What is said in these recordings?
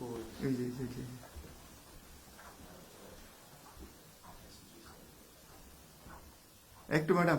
এই একটু ম্যাডাম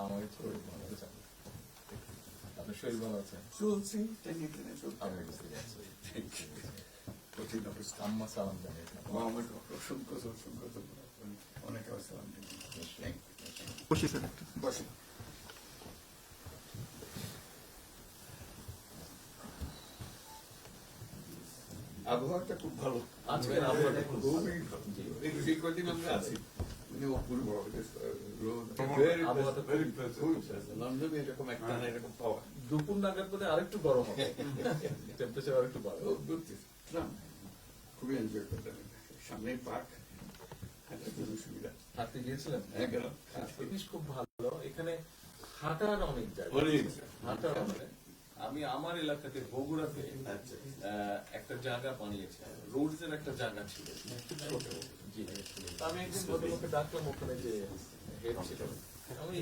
আমার শরীর ভালো আছে। আপনার শরীর ভালো আছে? চলছি টেনে টেনে চলছি আমি বুঝতে পারছি। কঠিন অবস্থা আম্মা সালাম জানিয়ে। অসংখ্য অসংখ্য অনেক আসসালাম বসি স্যার একটু আবহাওয়াটা খুব ভালো আজকের আবহাওয়াটা খুব ভালো। এই কদিন আমরা আছি অপূর্ব রোদ Very আবহাওয়াটা very খুব- খুব লন্ডনে এরকম একটা না এরকম পাওয়া দুপুর নাগাদ বোধ আরেকটু গরম হবে টেম্পারেচার আরেকটু বাড়বে ও ঘুরতেছি না, খুবই এনজয় করতাম সামনে পার্ক সুবিধা হাঁটতে হ্যাঁ জিনিস খুব ভালো এখানে হাঁটার অনেক জায়গা অনেক হাঁটার অনেক আমি আমার এলাকাতে বগুড়াতে আহ, একটা জায়গা বানিয়েছি। রোডস এর একটা জায়গা ছিল। আমি একদিন ডাক্তার ডাকলাম ওখানে যে হেড ছিল। আমি